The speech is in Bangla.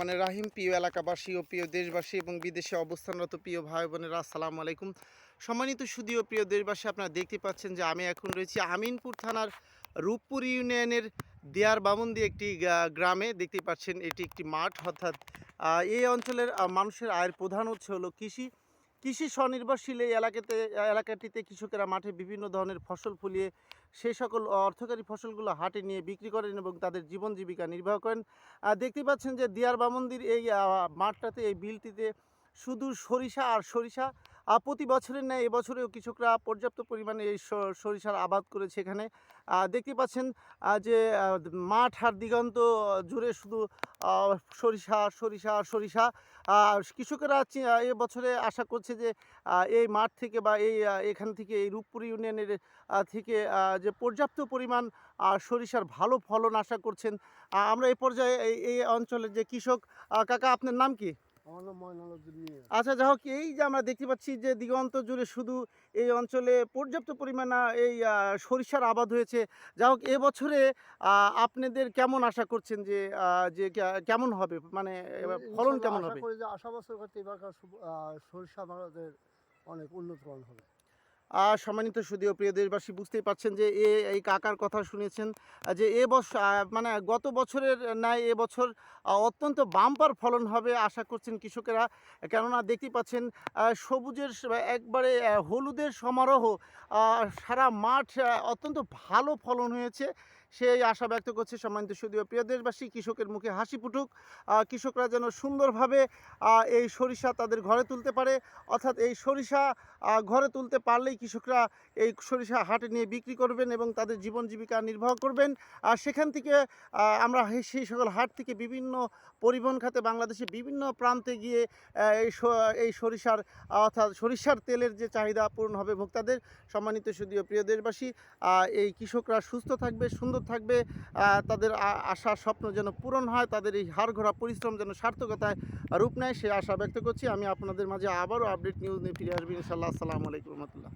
মানে রাহিম, প্রিয় এলাকাবাসী ও প্রিয় দেশবাসী এবং বিদেশে অবস্থানরত প্রিয় ভাই বোনেরা, আসসালামু আলাইকুম। সম্মানিত সুদীয় প্রিয় দেশবাসী, আপনারা দেখতে পাচ্ছেন যে আমি এখন রয়েছি আমিনপুর থানার রূপপুর ইউনিয়নের দেয়ার বামন্দি একটি গ্রামে। দেখতে পাচ্ছেন এটি একটি মাঠ, অর্থাৎ এই অঞ্চলের মানুষের আয়ের প্রধান উৎস হলো কৃষি। কৃষি স্বনির্ভরশীল এই এলাকাতে, এলাকাটিতে কৃষকেরা মাঠে বিভিন্ন ধরনের ফসল ফুলিয়ে সেই সকল অর্থকারী ফসলগুলো হাটে নিয়ে বিক্রি করেন এবং তাদের জীবন জীবিকা নির্বাহ করেন। দেখতে পাচ্ছেন যে দিয়ার বামন্দির এই মাঠটাতে, এই বিলটিতে শুধু সরিষা আর সরিষা প্রতি বছরের ন্যায় এবছরেও কৃষকরা পর্যাপ্ত পরিমাণে এই সরিষার আবাদ করেছে এখানে। দেখতে পাচ্ছেন যে মাঠ আর দিগন্ত জুড়ে শুধু সরিষা সরিষা সরিষা। কৃষকেরা বছরে আশা করছে যে এই মাঠ থেকে বা এই এখান থেকে এই রূপপুর ইউনিয়নের থেকে যে পর্যাপ্ত পরিমাণ সরিষার ভালো ফলন আশা করছেন। আমরা এই পর্যায়ে এই অঞ্চলের যে কৃষক কাকা, আপনার নাম কি? আচ্ছা যাই হোক এই যে আমরা দেখতে পাচ্ছি যে দিগন্ত জুড়ে শুধু এই অঞ্চলে পর্যাপ্ত পরিমাণ এই সরিষার আবাদ হয়েছে। যাই হোক এবছরে আপনাদের কেমন আশা করছেন যে যে কেমন হবে? মানে ফলন কেমন হবে? আশা বছর করতে এবারকার সরিষা আমাদের অনেক উন্নত হবে। আর সম্মানিত সুদীয় প্রিয় দেশবাসী, বুঝতেই পারছেন যে এ, এই কাকার কথা শুনেছেন যে এ বছর মানে গত বছরের ন্যায় এবছর বছর অত্যন্ত বাম্পার ফলন হবে আশা করছেন কৃষকেরা। কেননা দেখতে পাচ্ছেন সবুজের একবারে হলুদের সমারোহ সারা মাঠ অত্যন্ত ভালো ফলন হয়েছে। সেই আশা ব্যক্ত করছে সম্মানিত সুদীয় প্রিয় দেশবাসী, কৃষকের মুখে হাসি ফুটুক। কৃষকরা যেন সুন্দরভাবে এই সরিষা তাদের ঘরে তুলতে পারে। অর্থাৎ এই সরিষা ঘরে তুলতে পারলেই কৃষকরা এই সরিষা হাটে নিয়ে বিক্রি করবেন এবং তাদের জীবন জীবিকা নির্বাহ করবেন। আর সেখান থেকে আমরা সেই সকল হাট থেকে বিভিন্ন পরিবহন খাতে বাংলাদেশে বিভিন্ন প্রান্তে গিয়ে এই এই সরিষার, অর্থাৎ সরিষার তেলের যে চাহিদা পূরণ হবে ভোক্তাদের। সম্মানিত সুদীয় প্রিয় দেশবাসী এই কৃষকরা সুস্থ থাকবে, সুন্দর থাকবে তাদের আশা, স্বপ্ন যেন পূরণ হয়, তাদের এই হাড় ঘোরা পরিশ্রম যেন সার্থকতায় রূপ নেয়, সে আশা ব্যক্ত করছি। আমি আপনাদের মাঝে আবারও আপডেট নিউজ নিয়ে ফিরে আসব ইনশাল্লাহ আসসালামু আলাইকুম রহমতুল্লাহ।